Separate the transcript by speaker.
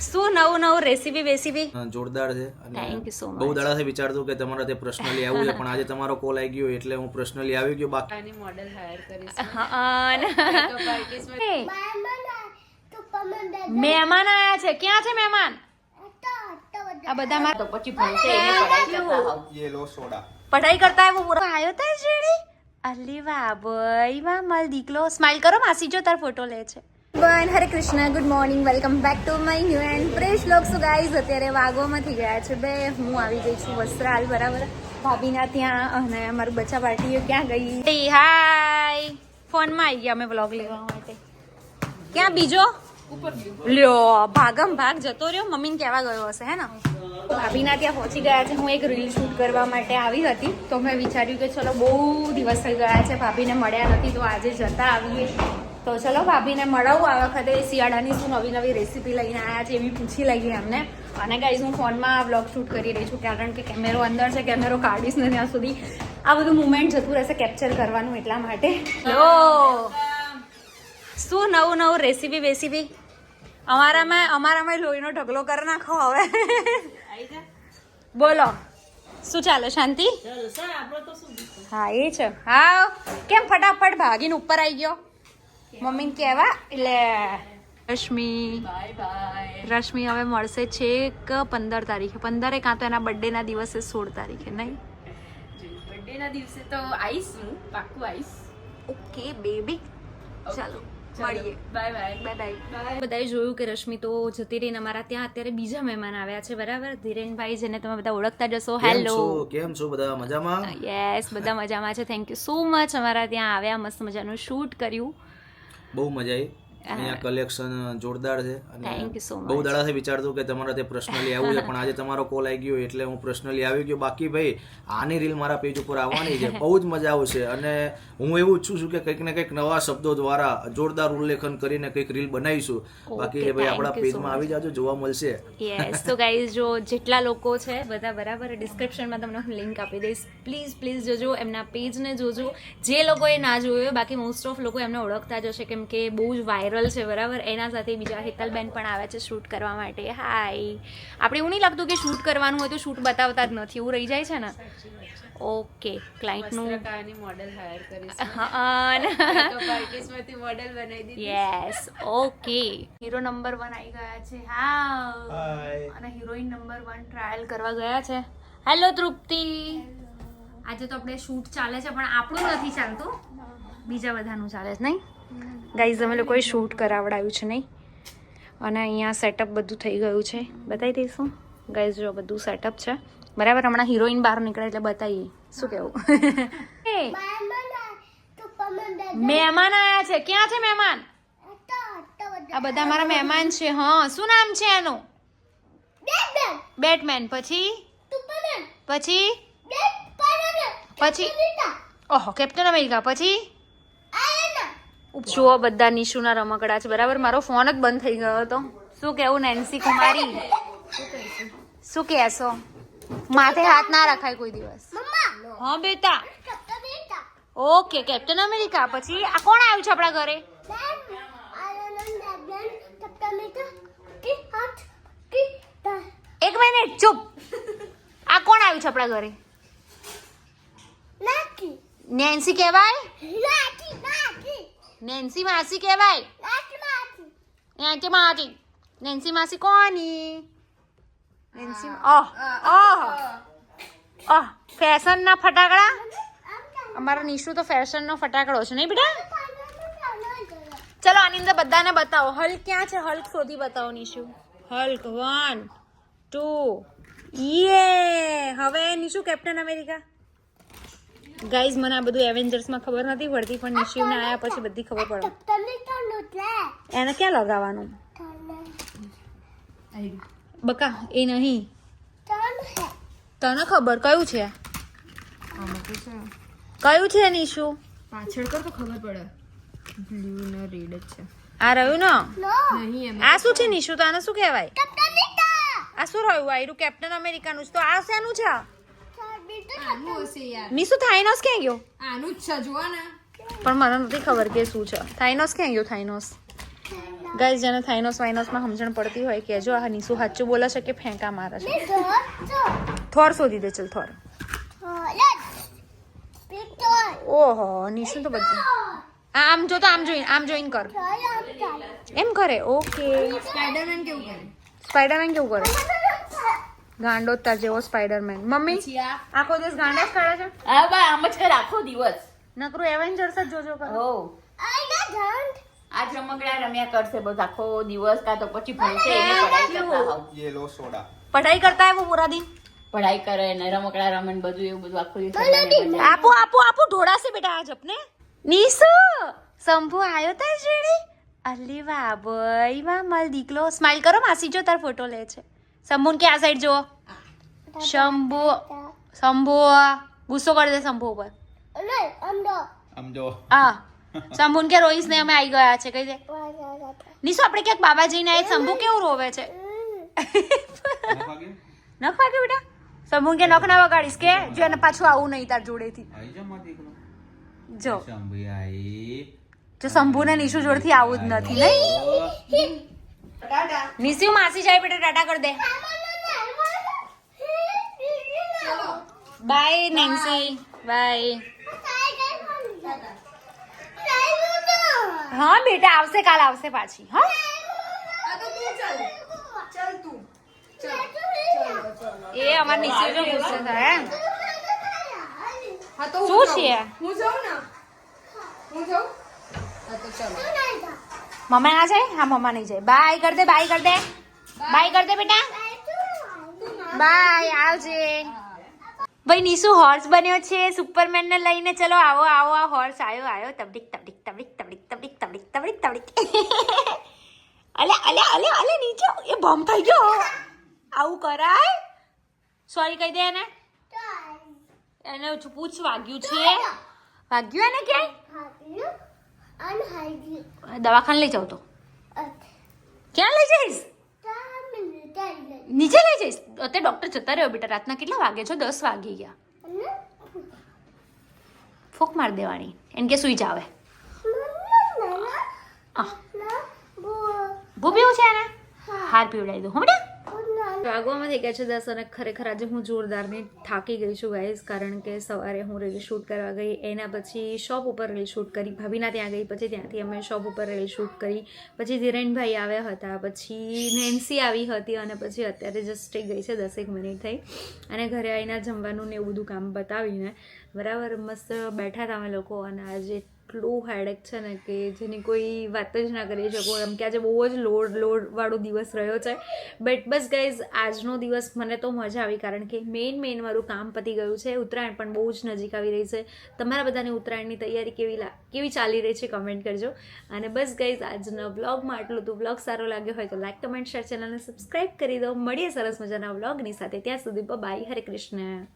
Speaker 1: શું નવું નવું રેસીપી બેસીપી
Speaker 2: જોરદાર છે.
Speaker 1: Thank you so much.
Speaker 2: બહુ દાડાથી વિચારતો કે તમારા તે પર્સનલી આવું છે પણ આજે તમારો કોલ આવી ગયો એટલે હું પર્સનલી આવી ગયો. બાકી
Speaker 1: મહેમાન આયા. છે. ક્યાં છે મહેમાન? આ બધા માં તો પછી ભણશે એને પઢાઈ કરતા હોવ. પઢાઈ કરતા આવ્યો પૂરો. આવ્યો તાર જેડી? અલી વાહ ભાઈ વાહ માલ દીકલો સ્માઈલ કરો માસી જો તાર ફોટો લે છે. One Hare Krishna good morning welcome back to my new and fresh look so guys અત્યારે વાગોમાં થઈ ગયા છે બે. હું આવી ગઈ છું વસ્ત્રાલ બરાબર? ભાભીના ત્યાં અને અમારું બચ્ચા પાર્ટીઓ ક્યાં ગઈ? હાય ફોનમાં આવી ગયા અમે વ્લોગ લેવા માટે. ક્યાં બીજો? લ્યો ભાગમ ભાગ જતો રહ્યો. મમ્મીને કહેવા ગયો હશે હે ને? ભાભીના ત્યાં પહોંચી ગયા છે. હું એક રીલ શૂટ કરવા માટે આવી હતી. તો મેં વિચાર્યું કે ચલો બહુ દિવસ થઈ ગયા છે. ભાભીને મળ્યા નથી તો આજે જતા આવીએ. તો ચલો ભાભીને મળવું આ વખતે શિયાળાની શું નવી નવી રેસીપી લઈને આવ્યા છે એવી પૂછી લઈએ અમને અને ગાઈઝ હું ફોનમાં બ્લોગ શૂટ કરી રહી છું કારણ કે કેમેરો અંદર છે કેમેરો કાઢીશ ને ત્યાં સુધી આ બધું મુમેન્ટ જતું રહેશે કેપ્ચર કરવાનું એટલા માટે. લો. શું નવું નવું રેસીપી બેસીપી અમારામાં અમારામાં લોહીનો ઢગલો કરી નાખો હવે. બોલો. શું ચાલે શાંતિ? હા એ છે. હા કેમ ફટાફટ ભાગીને ઉપર આવી ગયો? મમ્મીને કહેવા એટલે રશ્મિ. રશ્મિ હવે મળશે છેક પંદર તારીખે. પંદરે કાં તો એના બર્થડેના દિવસે સોળ તારીખે નહીં?
Speaker 3: બર્થડેના દિવસે તો આવીશ હું પાક્કું આવીશ
Speaker 1: ઓકે બેબી. ચાલો મળીએ.
Speaker 3: બાય બાય
Speaker 1: બાય બાય બધાએ જોયું કે રશ્મિ તો જતી રહીને અમારા ત્યાં અત્યારે બીજા મહેમાન આવ્યા છે. બરાબર? ધીરેનભાઈ જેને તમે બધા ઓળખતા જશો. હેલો
Speaker 2: કેમ છો? બધા મજામાં?
Speaker 1: યસ બધા મજામાં છે. થેન્ક યુ સો મચ અમારા ત્યાં આવ્યા મસ્ત મજાનું શૂટ કર્યું.
Speaker 2: બહુ મજા આવી. અહીંયા કલેક્શન જોરદાર છે. અને. બહુ દાડાથી વિચારતો કે તમારા તે પર્સનલી આવું છે પણ આજે તમારો કોલ આવી ગયો એટલે હું પર્સનલી આવી ગયો. બાકી ભાઈ આની રીલ મારા પેજ ઉપર આવવાની છે. બહુ જ મજા આવશે. અને હું એવું ઈચ્છું છું કે કંઈક ને કંઈક નવા શબ્દો દ્વારા જોરદાર ઉલ્લેખન કરીને કંઈક રીલ બનાવીશું. બાકી ભાઈ આપણા પેજમાં આવી જાજો જોવા મળશે.
Speaker 1: યસ તો ગાઈઝ જો જેટલા લોકો છે બધા બરાબર ડિસ્ક્રિપ્શનમાં તમને હું લિંક આપી દઈશ. પ્લીઝ પ્લીઝ જોજો એમના પેજને જોજો. જે લોકોએ ના જોયું બાકી મોસ્ટ ઓફ લોકો એમને ઓળખતા જ હશે કેમ કે બહુ જ વાયરલ છે બરાબર? એના સાથે બીજા હેતલબેન પણ આવ્યા છે શૂટ કરવા માટે. હાય આપણે એવું નહીં લાગતું કે શૂટ કરવાનું હોય તો શૂટ બતાવતા જ નથી. એવું રહી જાય છે ને? ઓકે ક્લાયન્ટનું
Speaker 3: મોડેલ હાયર કરી મોડેલ બનાવી દીધી.
Speaker 1: Yes okay hero number one આવી ગયા છે. હા અને હિરોઈન નંબર વન ટ્રાયલ કરવા ગયા છે. હેલો તૃપ્તિ આજે તો આપણે શૂટ ચાલે છે પણ આપણું નથી ચાલતું. બીજા બધાનું ચાલે છે નહીં? ગાઈઝ અમે લોકોએ શૂટ કરાવડાવ્યું છે નહીં? અને અહીંયા સેટઅપ બધું થઈ ગયું છે. બતાવી દઈશું. ગાઈઝ જો બધું સેટઅપ છે. બરાબર હમણાં હિરોઈન બહાર નીકળે એટલે બતાવીએ. શું કેવું? મહેમાન આયા છે. ક્યાં છે મહેમાન? આ બધા મારા મહેમાન છે હા. શું નામ છે એનું? બેટમેન. પછી? પછી? પછી? ઓહો કેપ્ટન અમેરિકા. પછી? જુઓ બધા નિશુના રમકડા છે. બરાબર? મારો ફોન જ બંધ થઈ ગયો હતો. શું કેવું નેન્સી કુમારી? શું કહેશો? માથે હાથ ના રખાય કોઈ દિવસ. હા બેટા. ઓકે કેપ્ટન અમેરિકા પછી આ કોણ આવ્યું છે આપણા ઘરે? એક મિનિટ ચૂપ. આ કોણ આવ્યું છે આપણા ઘરે? નેન્સી કહેવાય? નેન્સી માસી કહેવાય. નેન્સી માસી. નેન્સી માસી કોની? નેન્સી ઓહ ઓહ. ઓહ ફેશન ના ફટાકડા અમારો નિશુ તો ફેશન નો ફટાકડો છે નહીં બેટા? ચલો આની અંદર બધાને બતાવો. હલ્ક ક્યાં છે? હલ્ક શોધી બતાવો નિશુ. Hulk one two. યે હવે નિશુ કેપ્ટન અમેરિકા. ગાઈઝ મને આ બધું એવેન્જર્સમાં ખબર નથી પડતી પણ નિશિવને આયા પછી બધી ખબર પડે. એને ક્યાં લગાવવાનું? બકા એ નહીં. તને ખબર કયું છે? કયું છે નિશુ?
Speaker 3: પાછળ કર તો ખબર પડે. બ્લુ ને રેડ જ છે.
Speaker 1: આ રહ્યું ને?
Speaker 3: નહીં એમ
Speaker 1: આ શું છે નિશુ? તો આને શું કહેવાય? આ શું રહ્યું? આયરું કેપ્ટન અમેરિકાનું તો આ શેનું છે?
Speaker 3: યાર
Speaker 1: નિશુ થાઇનોસ ક્યાં ગયો?
Speaker 3: આનું જ છે જુઓ ને
Speaker 1: પણ મને નથી ખબર કે શું છે. થાઇનોસ ક્યાં ગયો થાઇનોસ? ગાઈઝ જેને થાઇનોસ વાઇનોસમાં સમજણ પડતી હોય કે જો આ નીસુ સાચું બોલે છે કે ફેંકા મારે છે? થોર શોધી દે ચલ થોર. ઓહો નીસુ તો બધું આમ જો તો આમ જોઈને આમ જોઈન કર. એમ કરે ઓકે.
Speaker 3: સ્પાઈડરમેન કેવું કરે?
Speaker 1: સ્પાઈડરમેન કેવું કરે? ગાંડો તાર જેવો સ્પાઈડરમેન મમ્મી આખો દિવસ ગાંડો જ કરે છે?
Speaker 4: હા બા આમ જ કર આખો દિવસ.
Speaker 1: નકરું એવેન્જર્સ જ જોજો કરે.
Speaker 4: હો. આજ રમકડા રમ્યા કરશે બસ આખો દિવસ કા તો પછી ભણશે એને પઢાઈ કરતા
Speaker 2: યેલો સોડા.
Speaker 1: પઢાઈ કરતા હોય પૂરા દિન?
Speaker 4: પઢાઈ કરે ને રમકડા રમે ને બધું એવું બધું આખો દિવસ
Speaker 1: આપો આપો આપો ઢોળાશે બેટા આજ અપને નીસુ શંભુ આવ્યો તાર જોડે? અલી વાહ ભાઈ વાહ માલ દીકલો સ્માઈલ કરો માસી જો તાર ફોટો લે છે. શંભુ કે આ સાઈડ જુઓ? શંભુ શંભુ ગુસ્સો કરી દે શંભુ ઉપર. હા. શંભુ કે રોઈસ ને અમે આવી ગયા છે કહી દે. નિશો આપણે ક્યાંક બાબાજીને આવીએ શંભુ કેવું રોવે છે? નખ વાગ્યો બેટા? શંભુ કે નખ ના વગાડીશ કે? જો એને પાછું આવું નહીં તાર જોડેથી. જો જો. શંભુ ને નિશુ જોડથી આવું જ નથી નહીં? નીશુ માસી જાય બેટા ટાટા કર દે. બાય નેન્સી બાય હા બેટા આવશે કાલ આવશે પાછી હા. એ અમાર નીચે જો ગુસ્સે થાય એમ.
Speaker 3: હા તો
Speaker 1: શું છે?
Speaker 3: હું જાઉં ને? હું જાઉં? હા તો ચલો.
Speaker 1: મમ્મા ના જાય? હા મમ્મા નહીં જાય. બાય કર દે બાય કર દે. બાય કર દે બેટા. બાય આવજે. ભાઈ નીસુ હોર્સ બન્યો છે. સુપરમેન ને લઈને ચલો આવો આવો આ હોર્સ આવ્યો આવ્યો તબડીક તબડીક તબડીક તબડીક તબડીક તબડીક તબડીક તબડીક. અલે અલે અલે અલે નીચે. એ બમ થઈ ગયો. આવું કરાય. સોરી કહી દે એને. એને પૂછ વાગ્યું છે. વાગ્યું એને ક્યાંય દવાખાને લઈ જાવ તો. ક્યાં લઈ જઈશ? નીચે લઈ જઈશ? અત્યારે ડોક્ટર જતા રહ્યો બેટા રાતના કેટલા વાગે છો? દસ વાગી ગયા. ફૂક માર દેવાની. એને કે સુઈ જાવે ભૂ પીવું છે એને હાર પીવડાવી દઉં. હો બેટા વાગવામાં થઈ ગયા છે દસ અને ખરેખર આજે હું જોરદારની થાકી ગઈ છું ગાઈઝ કારણ કે સવારે હું રીલ શૂટ કરવા ગઈ, એના પછી શોપ ઉપર રીલ શૂટ કરી, ભાભીના ત્યાં ગઈ, પછી ત્યાંથી અમે શોપ ઉપર રીલ શૂટ કરી, પછી ધીરેનભાઈ આવ્યા હતા, પછી નેન્સી આવી હતી અને પછી અત્યારે જસ્ટ ગઈ છે દસેક મિનિટ થઈ અને ઘરે આવીને જમવાનું ને એવું બધું કામ બતાવીને બરાબર મસ્ત બેઠા હતા અમે લોકો અને આજે એટલું હેડેક છે ને કે જેની કોઈ વાત જ ના કરી શકો. એમ કે આજે બહુ જ લોડ લોડ વાળો દિવસ રહ્યો છે. બટ બસ ગાઈઝ આજનો દિવસ મને તો મજા આવી કારણ કે મેઇન મેઇન મારું કામ પતી ગયું છે. ઉત્તરાયણ પણ બહુ જ નજીક આવી રહી છે. તમારા બધાની ઉત્તરાયણની તૈયારી કેવી કેવી ચાલી રહી છે કમેન્ટ કરજો. અને બસ ગાઈઝ આજના બ્લોગમાં આટલું તો બ્લોગ સારો લાગ્યો હોય તો લાઈક કમેન્ટ શેર ચેનલને સબસ્ક્રાઈબ કરી દો. મળીએ સરસ મજાના બ્લોગની સાથે. ત્યાં સુધી બાય હરે કૃષ્ણ.